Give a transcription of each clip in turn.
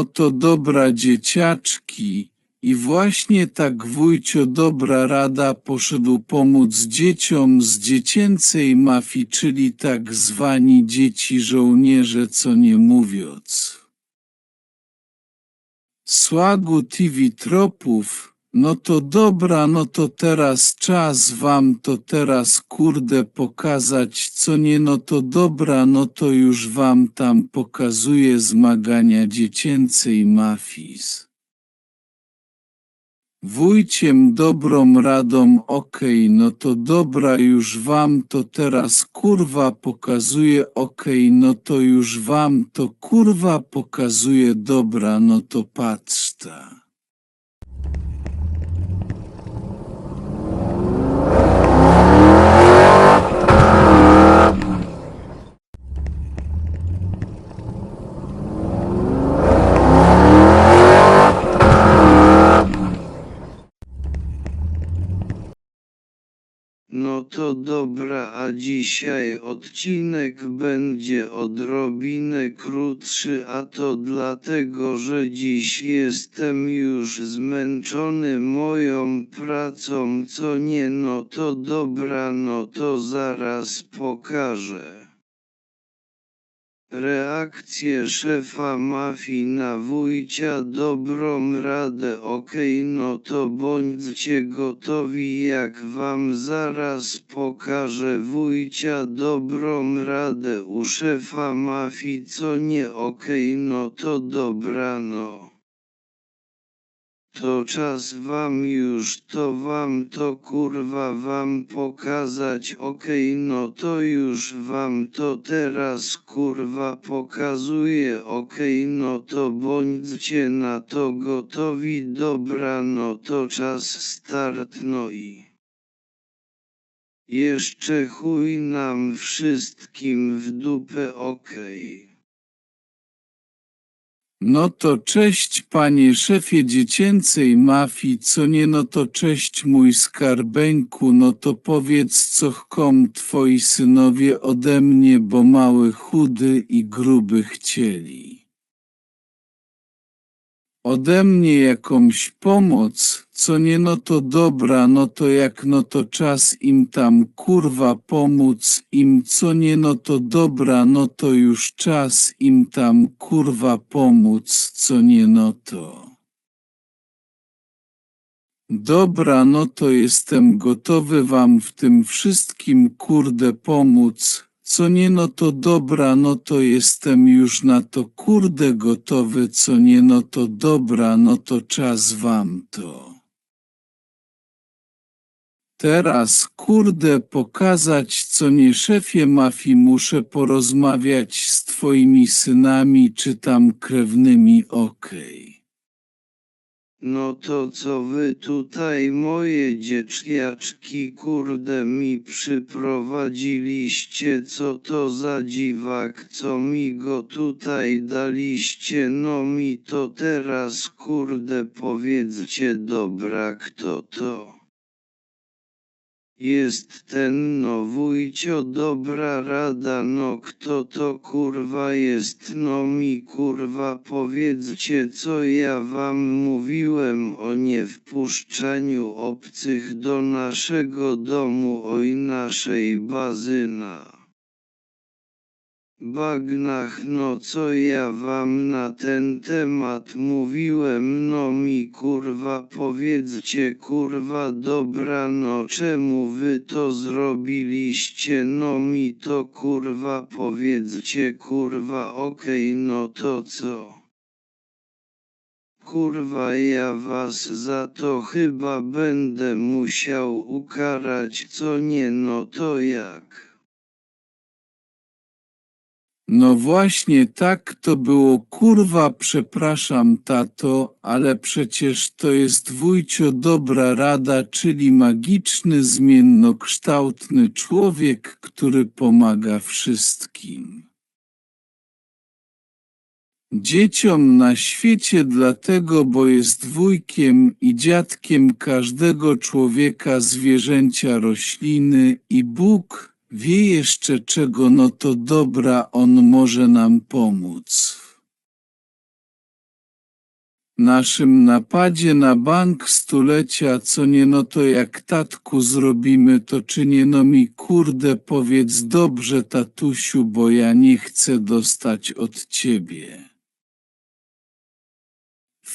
No to dobra dzieciaczki. I właśnie tak wujcio dobra rada poszedł pomóc dzieciom z dziecięcej mafii, czyli tak zwani dzieci żołnierze, co nie mówiąc. Słagu TV tropów, no to dobra, no to teraz czas wam to teraz kurde pokazać, co nie, no to dobra, no to już wam tam pokazuję zmagania dziecięcej mafii. z Wójciem dobrą radą, okej, no to dobra, już wam to teraz kurwa pokazuję, okej, no to już wam to kurwa pokazuję, dobra, no to patrz ta. No to dobra, a dzisiaj odcinek będzie odrobinę krótszy, a to dlatego, że dziś jestem już zmęczony moją pracą, co nie, no to dobra, no to zaraz pokażę. Reakcję szefa mafii na wujcia dobrą radę okej no to bądźcie gotowi jak wam zaraz pokażę wujcia dobrą radę u szefa mafii co nie okej no to dobra no. To czas wam już to wam to kurwa wam pokazać. Okej no to już wam to teraz kurwa pokazuję. Okej no to bądźcie na to gotowi. Dobra no to czas start no i jeszcze chuj nam wszystkim w dupę. Okej. No to cześć panie szefie dziecięcej mafii, co nie no to cześć mój skarbeńku, no to powiedz co chcą twoi synowie ode mnie, bo mały chudy i gruby chcieli. Ode mnie jakąś pomoc, co nie no to dobra, no to jak no to czas im tam kurwa pomóc, im co nie no to dobra, no to już czas im tam kurwa pomóc, co nie no to. Dobra, no to jestem gotowy wam w tym wszystkim kurde pomóc, co nie no to dobra, no to jestem już na to kurde gotowy, co nie no to dobra, no to czas wam to. Teraz kurde pokazać, co nie szefie mafii muszę porozmawiać z twoimi synami czy tam krewnymi okej. No to co wy tutaj moje dzieciaczki kurde mi przyprowadziliście, co to za dziwak, co mi go tutaj daliście, no mi to teraz kurde powiedzcie dobra kto to. Jest ten no wujcio dobra rada no kto to kurwa jest no mi kurwa powiedzcie co ja wam mówiłem o niewpuszczaniu obcych do naszego domu oj naszej bazy na bagnach no co ja wam na ten temat mówiłem? No mi kurwa powiedzcie kurwa dobra no czemu wy to zrobiliście? No mi to kurwa powiedzcie kurwa okej no to co? Kurwa ja was za to chyba będę musiał ukarać co nie no to jak No właśnie tak to było kurwa przepraszam tato, ale przecież to jest wujcio dobra rada, czyli magiczny zmiennokształtny człowiek, który pomaga wszystkim. Dzieciom na świecie dlatego, bo jest wujkiem i dziadkiem każdego człowieka, zwierzęcia, rośliny i Bóg wie jeszcze czego, no to dobra, on może nam pomóc. naszym napadzie na bank stulecia, co nie no to jak tatku zrobimy to czy nie no mi kurde powiedz dobrze tatusiu, bo ja nie chcę dostać od ciebie.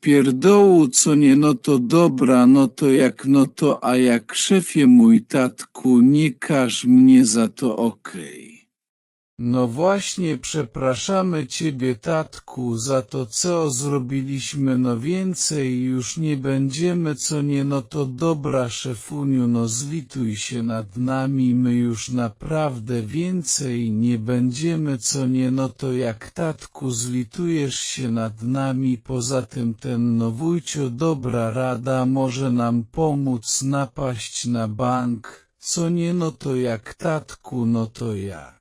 Pierdołu co nie no to dobra, no to jak no to, a jak szefie mój tatku, nie każ mnie za to okej. No właśnie przepraszamy ciebie tatku za to co zrobiliśmy. No więcej już nie będziemy co nie no to dobra szefuniu no zlituj się nad nami. My już naprawdę więcej nie będziemy co nie no to jak tatku zlitujesz się nad nami. Poza tym ten no wujcio dobra rada może nam pomóc napaść na bank. Co nie no to jak tatku no to jak.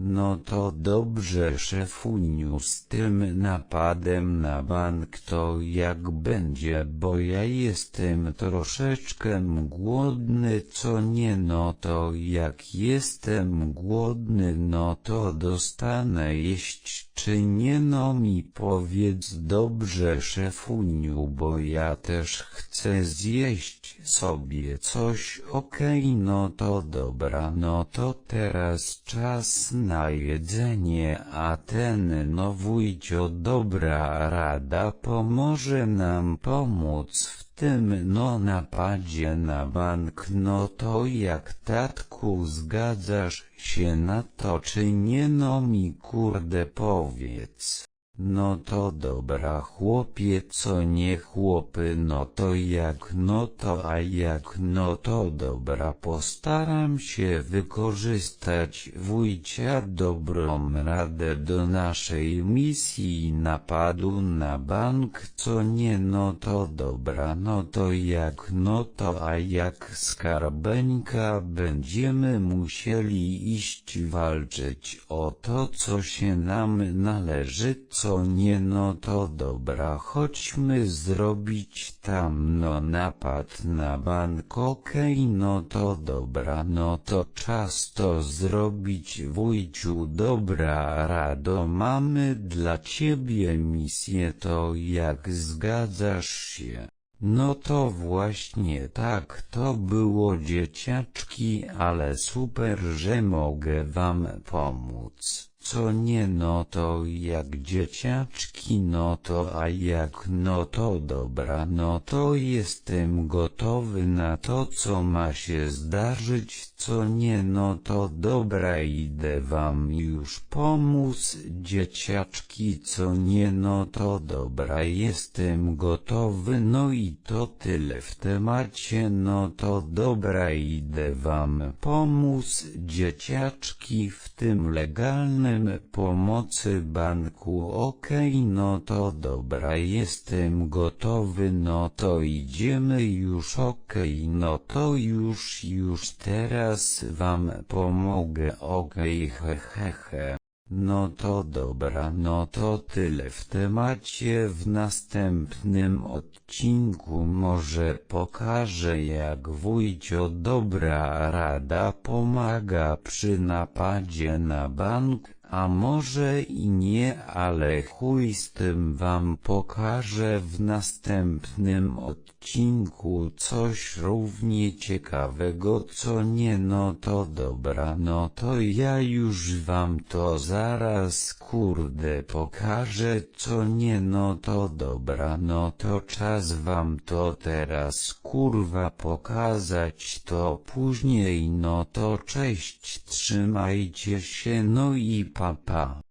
No to dobrze szefuniu z tym napadem na bank to jak będzie, bo ja jestem troszeczkę głodny co nie no to jak jestem głodny no to dostanę jeść czy nie no mi powiedz dobrze szefuniu bo ja też chcę zjeść sobie coś. Okej no to dobra no to teraz czas na jedzenie a ten no wujcio dobra rada pomoże nam pomóc w tym no napadzie na bank no to jak tatku zgadzasz się na to czy nie no mi kurde powiedz. No to dobra chłopie co nie chłopy no to jak no to a jak no to dobra postaram się wykorzystać wujcia dobrą radę do naszej misji napadu na bank co nie no to dobra no to jak no to a jak skarbeńka będziemy musieli iść walczyć o to co się nam należy co nie no to dobra chodźmy zrobić tam no napad na bank okej no to dobra no to czas to zrobić wujciu dobra rado mamy dla ciebie misję to jak zgadzasz się. No to właśnie tak to było dzieciaczki, ale super, że mogę wam pomóc. Co nie no to jak dzieciaczki no to a jak no to dobra no to jestem gotowy na to co ma się zdarzyć. Co nie no to dobra idę wam już pomóc. Dzieciaczki co nie no to dobra jestem gotowy no i to tyle w temacie. No to dobra idę wam pomóc. Dzieciaczki w tym legalnym pomocy banku okej no to dobra jestem gotowy no to idziemy już okej no to już już teraz wam pomogę okej he he he. No to dobra, no to tyle w temacie. W następnym odcinku może pokażę jak wujcio dobra rada pomaga przy napadzie na bank, a może i nie, ale chuj z tym wam pokażę w następnym odcinku coś równie ciekawego co nie no to dobra no to ja już wam to zaraz kurde pokażę co nie no to dobra no to czas wam to teraz kurwa pokazać to później no to cześć trzymajcie się no i Papa.